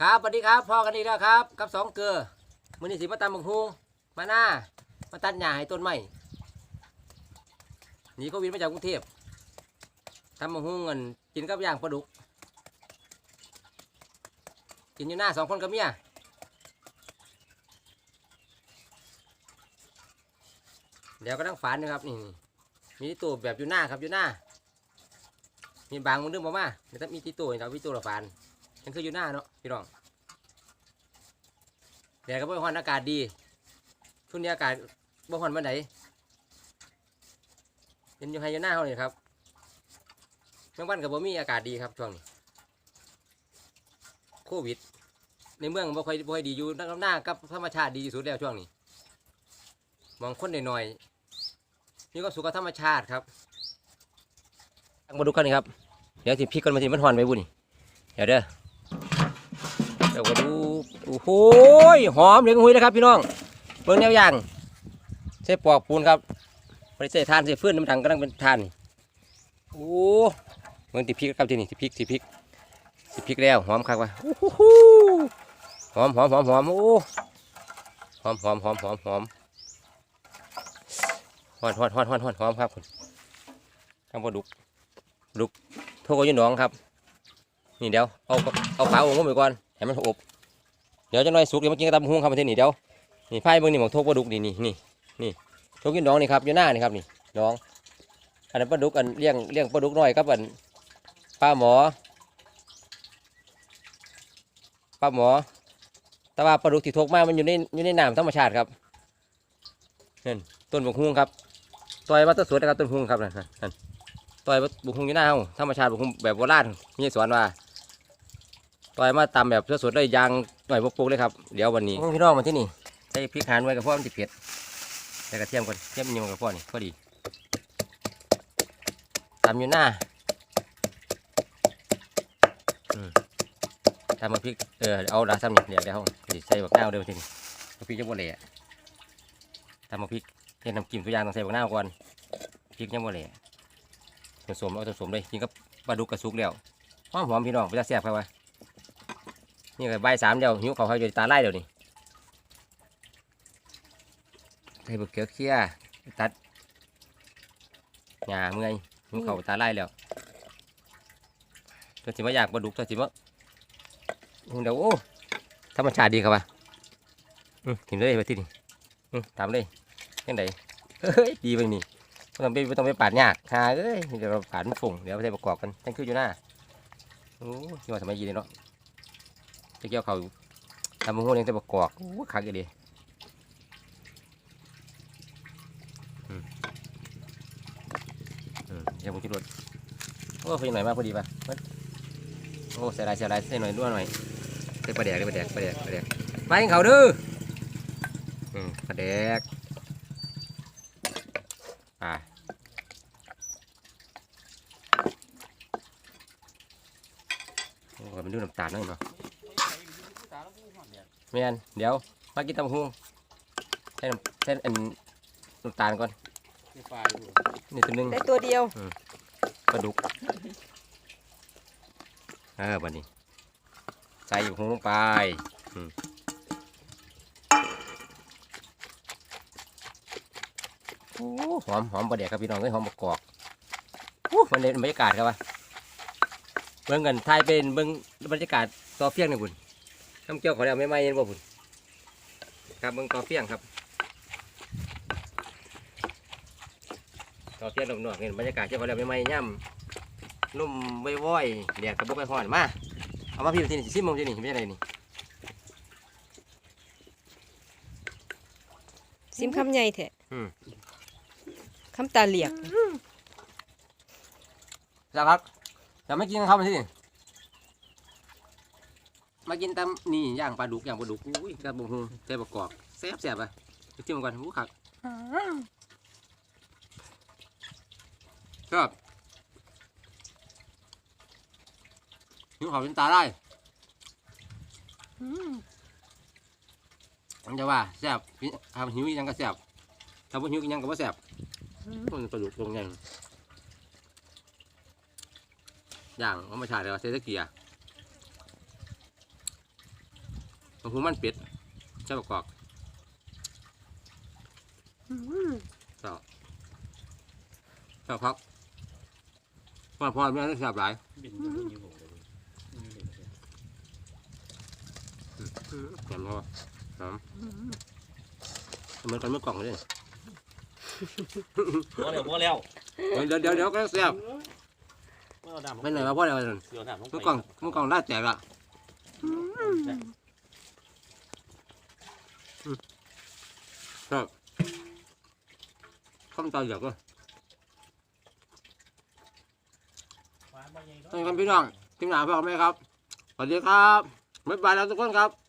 ครับสวัสดีครับพ่อกันอีกแล้วครับกับสองเกลือมือนี้สิมาตำบักฮุงมาหน้ามาตัดหญ้าให้ต้นไม้หนีโควิดมาจากกรุงเทพตำบักฮุงเงินกินกับย่างปลาดุก กินอยู่หน้าสองคนกับเมียเดี๋ยวก็ต้องฝานนะครับนี่มีที่ตัวแบบอยู่หน้าครับอยู่หน้ามีบางมันเรื่องมามาเดี๋ยวมีที่ตัวเราวิตัวละฝาน นั่นคืออยู่หน้าเนาะพี่น้องแดดก็บ่ฮ้อนอากาศดีช่วงนี้อากาศบ่ฮ้อนวันไหนเย็นอยู่ให้อยู่หน้าเขาเลยครับเมื่อวันกับบ่มีอากาศดีครับช่วงนี้โควิด ในเมืองบ่ค่อยบ่ค่อยดีอยู่นักหน้ากับธรรมชาติดีที่สุดแล้วช่วงนี้มองคนหน่อยๆมีก็สุขธรรมชาติครับมาดูกันครับเดี๋ยวสิพริกกันมาสิมันหอนไปบุญนี่เดี๋ยวเด้อ เดี๋ยวมาดูโอ้โหหอมเหลืองหุยนะครับ พี่น้องเบิ่งแนวอย่างใส่ปอกปูนครับไม่ได้ใส่ทานใส่ฟื้นน้ำถังกำลังเป็นทานโอ้เบิ่งติพริกครับที่นี่สิพริกสิพริกสิพริกแล้วหอมคักว่ะหอมหอมหอมหอมโอ้หอมหอมหอมหอมหอมหอนหอนหอนหอนหอนหอมครับคุณข้างบนดุกโทษยี่น้องครับ นี่เดี๋ยวเอาเอาฝาองค์ลงไปก่อน ให้มันอบเดี๋ยวจะน้อยสุกเดี๋ยวมากินกับตำหุ้งครับมาที่นี่เดี๋ยวนี่ไพ่เบิ่งนี่หมองโทกปลาดุกนี่นี่นี่นี่โทกยี่น้องนี่ครับอยู่หน้านี่ครับนี่น้อง อันนั้นปลาดุกอันเลี้ยงเลี้ยงปลาดุกน้อยครับอันปลาหมอปลาหมอ แต่ว่าปลาดุกที่ทกมามันอยู่ในอยู่ในน้ำธรรมชาติครับนั่นต้นบกฮุ้งครับต่อยมาต้นสวนนะครับต้นฮุ้งครับนั่นต่อยบุกฮุงอยู่หน้าเฮาธรรมชาติบุกฮุงแบบโบราณมีสอนว่า ต่อยมาตำแบบสดๆเลยยางหน่อยปลูกๆเลยครับเดี๋ยววันนี้พี่น้องมาที่นี่ใส่พริกหานไว้กับพ่อมันจะเผ็ดใส่กระเทียมก่อนเทียมนิ่มกับพ่อนี่พอดีตำอยู่หน้าอืมตำมาพริกเออเอาดาซ้ำนี่เดี๋ยวเดี๋ยวสิใส่บักหน้าวเดี๋ยวทีนี้เอาพริกจะบ่เละตำมาพริกเฮ็ดน้ำจิ้มตัวอย่างต้องใส่บักหน้าวก่อนพริกยังบ่เละผสมเอาผสมเลยกินกับปลาดุกกระซุกแล้วหอมหอมพี่น้องไปจะแซ่บครับวะ นี่ก็ใบสามเดียวหิวเขาเขาอยู่ตาไล่เดี๋ยวนี้ใส่บุกเขียวเคี้ยตัดหญ้าเมื่อยหิวเขาตาไล่แล้วตัวสิมาอยากปลาดุกตัวสิมาเดี๋ยวโอ้ธรรมชาติดีครับวะอืมถึงเลยไปที่นี่อืมตามเลยยังไงเฮ้ยดีไปนี่ไม่ต้องไปไม่ต้องไปปาดยากหาเอ้ยเดี๋ยวเราปาดมันฝุ่งเดี๋ยวไปใส่ประกอบกันตั้งคืออยู่หน้าโอ้ยว่าทำไมยีเลยเนาะ จะเกี่ยวเขาทำมือหัวเลี้ยงแต่ประกอบโอ้ยคักอีดีอืมอืมเดี๋ยวผมจะรถโอ้พอดีหน่อยมากพอดีป่ะโอ้ใส่ลายใส่ลายใส่หน่อยด้วยหน่อยใส่ปลาแดกเลยปลาแดกปลาแดกปลาแดกไปเขาวเด้ออปลาแดกอ่าโอ้ยมันดูน้ำตาลหน่อยเนาะ แม่นเดี๋ยว มากินตำบักหุ่งใส่น้ำใส่อันน้ำตาลก่อนนี่ตัวหนึงได้ตัวเดียว ปลาดุกเออบันนี้ ใส่หุ่งลงไปอืมโอ้หอมหอมปลาแดกครับพี่น้องเอ้ยหอมมะกอกโอ้มันเล่นบรรยากาศครับวะเบิ่งกันทายเป็นเบิ่งบรรยากาศต่อเฟียงนี่บุญ ทำเกี่ยวเขาแล้วไม่ไหม้เย็นบ่บุญครับเบิ่งต่อเฟียงครับต่อเฟียงหนวกๆเห็นบรรยากาศเกี่ยวเขาแล้วไม่ไหม้ย่ำนุ่มว้อยๆแดดกระบอกไปห่อนมาเอามาพี่ที่นี่สิซิมมงที่นี่ไม่ใช่ไรนี่ซิมคำใหญ่แท้อืมคำตาเหลียกสักพักจะไม่กินข้าวมาที่นี่ มากินตำนี่ย่างปลาดุกย่างปลาดุกอุ้ยกระบุงหูใส่ประกอบแซ่บแซ่บไปจิ้มก่อนหูขักครับหิวขาวเป็นตาได้มันจะว่าแซ่บทำหิวยังก็แซ่บทำบ่หิวยังก็บ่แซ่บมันปลาดุกตรงใหญ่ย่างเอามาฉายเลยว่าเซตเกียร์ บาง หูมันเป็ดใช่ประกอบเจ้าเจ้าครับพ่อพ่อแม่ได้แซ่บหลายบินอยู่ที่ผมเลยแซ่บพอหอมเหมือนกันเมื่อกล่องเลยพอแล้วพอแล้วเดี๋ยวเดี๋ยวเดี๋ยวก็แซ่บเมื่อดำไม่ไหนมาพ่อเดี๋ยวเดี๋ยวดำลงไปเมื่อกล่องเมื่อกล่องได้แจกละ ครับข้ามตาอยากก็ให้ครับพี่น้องทีมหนาพ่อแม่ครับ สวัสดีครับบ๊ายบายแล้วทุกคนครับ